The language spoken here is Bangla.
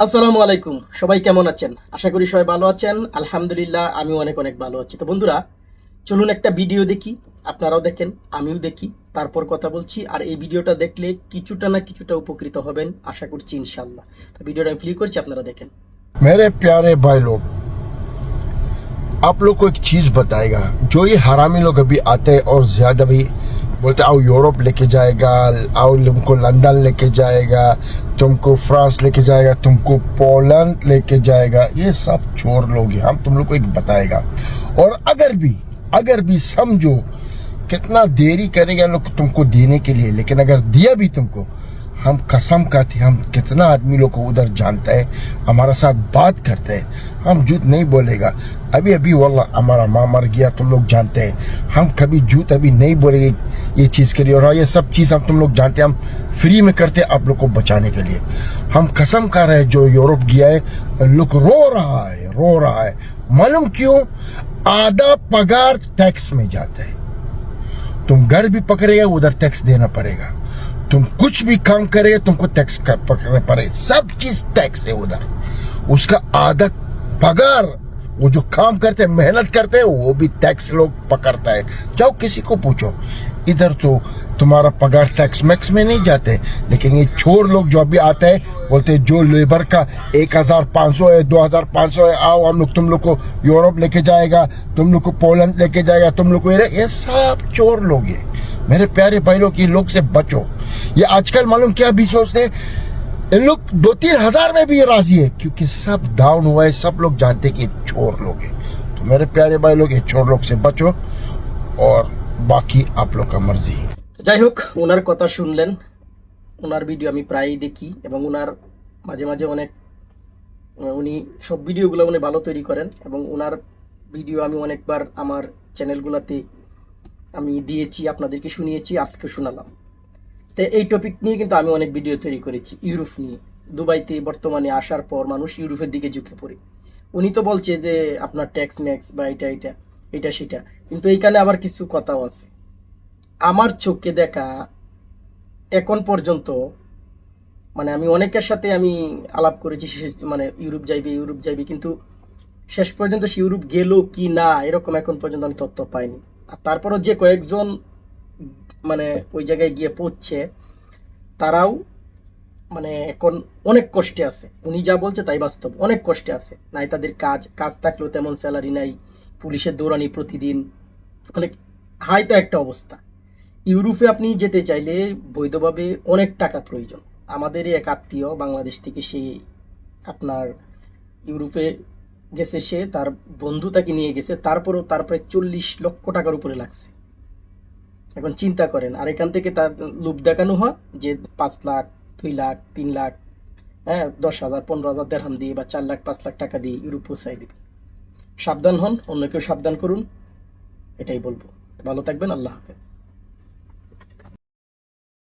আসসালামু আলাইকুম সবাই কেমন আছেন আশা করি সবাই ভালো আছেন আলহামদুলিল্লাহ আমি অনেক অনেক ভালো আছি তো বন্ধুরা চলুন একটা ভিডিও দেখি আপনারাও দেখেন আমিও দেখি তারপর কথা বলছি আর এই ভিডিওটা দেখলে কিছুটা না কিছুটা উপকৃত হবেন আশা করছি ইনশাল্লাহ তো ভিডিওটা আমি প্লে করছি আপনারা দেখেন मेरे प्यारे भाई लोग आप लोग को एक चीज बताएगा जो ये हरामी लोग अभी आते हैं और ज्यादा भी بولتے آؤ یورپ لے کے جائے گا، آؤ تم کو لندن لے کے جائے گا، تم کو فرانس لے کے جائے گا، تم کو پولینڈ لے کے جائے گا۔ یہ سب چور لوگ ہیں، ہم تم لوگ کو ایک بتائے گا۔ اور اگر بھی اگر بھی سمجھو کتنا دیری کرے گا لوگ تم کو دینے کے لیے، لیکن اگر دیا بھی تم کو ہم قسم کھاتے ہم کتنا آدمی لوگ کو ادھر جانتا ہے، ہمارا ساتھ بات کرتے ہیں ہم جھوٹ نہیں بولے گا۔ ابھی ابھی واللہ، ہمارا ماں مر گیا، تم لوگ جانتے ہیں۔ ہم کبھی جھوٹ ابھی نہیں بولے گے یہ چیز کے لیے۔ اور ہاں، یہ سب چیز ہم تم لوگ جانتے ہیں، ہم فری میں کرتے ہیں آپ لوگ کو بچانے کے لیے۔ ہم قسم کھا رہے ہیں جو یورپ گیا ہے، لوگ رو رہا ہے، رو رہا ہے۔ معلوم کیوں؟ آدھا پگار ٹیکس میں جاتا ہے۔ تم گھر بھی پکڑے گا، ادھر ٹیکس دینا پڑے گا۔ تم کچھ بھی کام کرے تم کو ٹیکس پڑے۔ سب چیز ٹیکس ہے ادھر۔ اس کا آدھا پگار وہ جو کام کرتے ہیں محنت کرتے ہیں وہ بھی ٹیکس لوگ پکڑتا ہے۔ جاؤ کسی کو پوچھو، ادھر تو تمہارا پگار ٹیکس میکس میں نہیں جاتے، لیکن یہ چھوڑ لوگ جو ابھی آتے ہیں، بولتے ہیں جو لیبر کا ایک ہزار پانچ سو ہے، دو ہزار پانچ سو ہے، آؤ، ہم لوگ تم لوگ کو یورپ لے کے جائے گا، تم لوگ کو پولنڈ لے کے جائے گا، تم لوگ کو یہ سب چور لوگ ہیں۔ میرے پیارے بھائی لوگ، یہ لوگ سے بچو۔ یہ آج کل معلوم کیا بھی سوچتے ہیں؟ इन लोग दो तीन हजार में भी राजी है क्योंकि सब डाउन हुआ है सब लोग जानते हैं कि ये चोर लोग हैं तो मेरे प्यारे भाई लोग ये चोर लोग से बचो और बाकी आप लोग का मर्जी তো যাই হোক ওনার কথা শুনলেন ওনার ভিডিও আমি প্রায়ই দেখি এবং ওনার মাঝে মাঝে অনেক আহ, উনি সব ভিডিওগুলো উনি ভালো তৈরি করেন এবং ওনার ভিডিও আমি অনেকবার আমার চ্যানেলগুলোতে আমি দিয়েছি আপনাদেরকে শুনিয়েছি আজকে শোনালাম তো এই টপিক নিয়ে কিন্তু আমি অনেক ভিডিও তৈরি করেছি, ইউরোপ নিয়ে। দুবাইতে বর্তমানে আসার পর মানুষ ইউরোপের দিকে ঝুঁকে পড়ে। উনি তো বলছে যে, আপনার ট্যাক্স ম্যাক্স বা এটা এটা এটা, সেটা। কিন্তু এইখানে আবার কিছু কথাও আছে। আমার চোখে দেখা এখন পর্যন্ত মানে আমি অনেকের সাথে আমি আলাপ করেছি মানে ইউরোপ যাইবে ইউরোপ যাইবে, কিন্তু শেষ পর্যন্ত সে ইউরোপ গেল কি না, এরকম এখন পর্যন্ত আমি তথ্য পাইনি। আর তারপরও যে কয়েকজন মানে ওই জায়গায় গিয়ে পৌঁছছে তারাও মানে এখন অনেক কষ্টে আছে। উনি যা বলছে তাই বাস্তব, অনেক কষ্টে আছে। নাই তাদের কাজ কাজ থাকলেও তেমন স্যালারি নাই, পুলিশের দৌড়ানি প্রতিদিন, অনেক হাইতো একটা অবস্থা। ইউরোপে আপনি যেতে চাইলে বৈধভাবে অনেক টাকা প্রয়োজন। আমাদের এক আত্মীয় বাংলাদেশ থেকে সে আপনার ইউরোপে গেছে, সে তার বন্ধু তাকে নিয়ে গেছে, তারপরেও তার প্রায় চল্লিশ লক্ষ টাকার উপরে লাগছে। এখন চিন্তা করেন, আর এখান থেকে তার লুপ দেখানো হয় যে পাঁচ লাখ, দুই লাখ, তিন লাখ হ্যাঁ দশ হাজার, পনেরো হাজার দেড়হান দিয়ে বা চার লাখ, পাঁচ লাখ টাকা দিয়ে ইউরোপ পৌঁছাই দিবে। সাবধান হন, অন্য কেউ সাবধান করুন, এটাই বলব। ভালো থাকবেন, আল্লাহ হাফেজ।